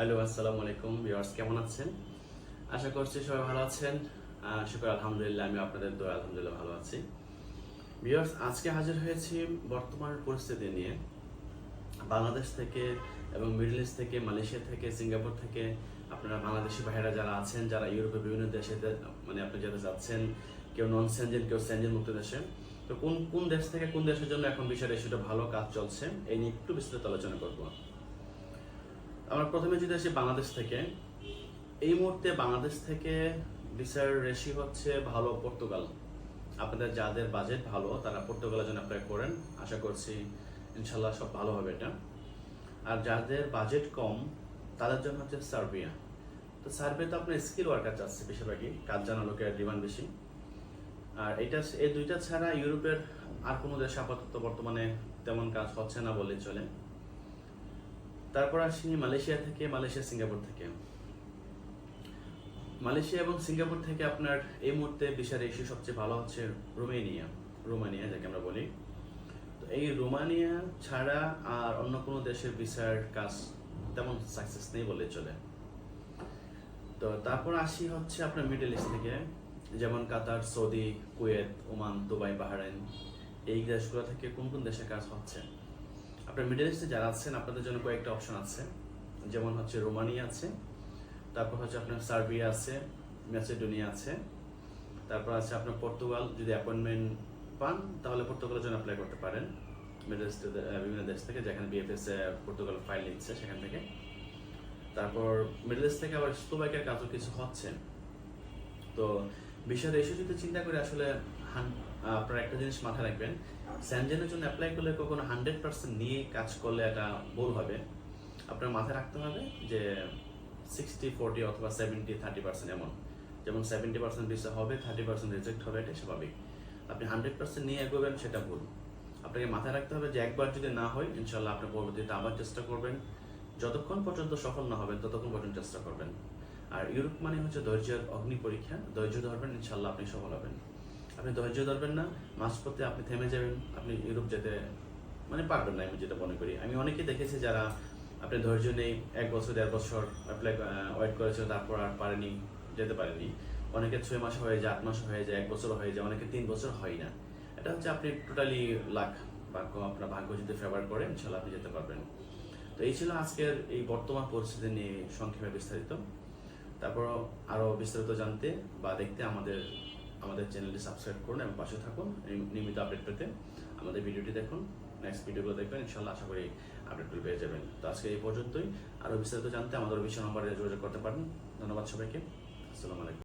Hello, আসসালামু আলাইকুম viewers, কেমন আছেন? আশা করছি সবাই ভালো আছেন। শুক্র আলহামদুলিল্লাহ আমি আপনাদের দোয়া, আলহামদুলিল্লাহ ভালো আছি। ভিউয়ার্স, আজকে হাজির হয়েছি বর্তমান পরিস্থিতি নিয়ে। বাংলাদেশ থেকে এবং মিডল ইস্ট থেকে, মালয়েশিয়া থেকে, সিঙ্গাপুর থেকে আপনারা বাংলাদেশি ভাইয়েরা যারা আছেন, যারা ইউরোপের বিভিন্ন দেশে মানে আপনি যারা যাচ্ছেন, কেউ নন সেনজেন কেউ সেনজেন মুক্ত দেশে। তো কোন কোন দেশ থেকে কোন দেশের জন্য এখন বিষয়টা ভালো কাজ চলছে, এই নিয়ে একটু বিস্তারিত আলোচনা করব। আমরা প্রথমে যদি আসি বাংলাদেশ থেকে, এই মুহূর্তে বাংলাদেশ থেকে ভিসার রেশি হচ্ছে ভালো পর্তুগাল। আপনাদের যাদের বাজেট ভালো, তারা পর্তুগালের জন্য অ্যাপ্লাই করেন। আশা করছি ইনশাল্লাহ সব ভালো হবে এটা। আর যাদের বাজেট কম, তাদের জন্য হচ্ছে সার্বিয়া। তো সার্বিয়াতে আপনার স্কিল ওয়ার্কার চাচ্ছে বেশিরভাগই কাজ জানা লোকের ডিমান্ড বেশি। আর এটা এই দুইটা ছাড়া ইউরোপের আর কোনো দেশে আপাতত বর্তমানে তেমন কাজ হচ্ছে না বললেই চলে। তারপর আসি মালয়েশিয়া থেকে, মালয়েশিয়া, সিঙ্গাপুর থেকে। মালয়েশিয়া এবং সিঙ্গাপুর থেকে আপনার এই মুহূর্তে বিশাল ইস্যু সবচেয়ে ভালো হচ্ছে রোমেনিয়া, রোমানিয়া যাকে আমরা বলি। তো এই রোমানিয়া ছাড়া আর অন্য কোনো দেশের ভিসার কাজ তেমন সাকসেস নেই বলে চলে। তো তারপর আসি হচ্ছে আপনার মিডল ইস্ট থেকে, যেমন Qatar, Saudi, Kuwait, Oman, Dubai, Bahrain. এই দেশগুলো থেকে কোন কোন দেশে কাজ হচ্ছে? আপনার মিডল ইস্টে যারা আছেন, আপনাদের জন্য কয়েকটা অপশন আছে। যেমন হচ্ছে রোমানিয়া আছে, তারপর হচ্ছে আপনার সার্বিয়া আছে, ম্যাসেডোনিয়া আছে, তারপর আছে আপনার পর্তুগাল, যদি অ্যাপয়েন্টমেন্ট পান, তাহলে পর্তুগালের জন্য অ্যাপ্লাই করতে পারেন। মিডল ইস্টে বিভিন্ন দেশ থেকে, যেখানে বিএফএস পর্তুগাল ফাইল নিচ্ছে, সেখান থেকে। তারপর মিডল ইস্ট থেকে আবার স্লোভাকিয়ার কাজও কিছু হচ্ছে। তো বিষয়ের এসে যদি চিন্তা করে আসলে আপনারা একটা জিনিস মাথায় রাখবেন স্যানজেনের জন্য অ্যাপ্লাই করলে কখনো হান্ড্রেড পার্সেন্ট নিয়ে কাজ করলে এটা ভুল হবে। আপনার মাথায় রাখতে হবে যে সিক্সটি ফোরটি অথবা সেভেন্টি থার্টি পার্সেন্ট এমন। যেমন সেভেন্টি পার্সেন্ট ভিসা হবে থার্টি পার্সেন্ট রিজেক্ট হবে, এটা স্বাভাবিক। আপনি হান্ড্রেড পার্সেন্ট নিয়ে এগোবেন, সেটা ভুল। আপনাকে মাথায় রাখতে হবে যে একবার যদি না হয় ইনশাল্লাহ আপনি পরবর্তীতে আবার চেষ্টা করবেন। যতক্ষণ পর্যন্ত সফল না হবেন, ততক্ষণ পর্যন্ত চেষ্টা করবেন। আর ইউরোপ মানে হচ্ছে ধৈর্যের অগ্নি পরীক্ষা। ধৈর্য ধরবেন ইনশাল্লাহ আপনি সফল হবেন। আপনি ধৈর্য ধরবেন না, মাঝপথে আপনি থেমে যাবেন, আপনি ইউরোপ যেতে মানে পারবেন না, আমি যেটা মনে করি। আমি অনেকে দেখেছি যারা আপনি ধৈর্য নেই, এক বছর, দেড় বছর অ্যাপ্লাই ওয়েট করেছে তারপর আর পারেনি, যেতে পারেনি। অনেকে ছয় মাস হয়ে যায়, আট মাস হয়ে যায়, এক বছর হয়ে যায়, অনেকে তিন বছর হয় না। এটা হচ্ছে আপনি টোটালি লাখ ভাগ্য, আপনার ভাগ্য যদি ফেভার করে ইনশাল্লাহ আপনি যেতে পারবেন। তো এই ছিল আজকের এই বর্তমান পরিস্থিতি নিয়ে সংক্ষেপে বিস্তারিত। তারপর আরও বিস্তারিত জানতে বা দেখতে আমাদের আমাদের চ্যানেলটি সাবস্ক্রাইব করুন এবং পাশে থাকুন নিয়মিত আপডেট পেতে। আমাদের ভিডিওটি দেখুন নেক্সট ভিডিওগুলো দেখবেন ইনশাল্লাহ আশা করি আপডেটগুলো পেয়ে যাবেন। তো আজকে এই পর্যন্তই। আরও বিস্তারিত জানতে আমাদের অফিসিয়াল নম্বরে যোগাযোগ করতে পারেন। ধন্যবাদ সবাইকে। আসসালামু আলাইকুম।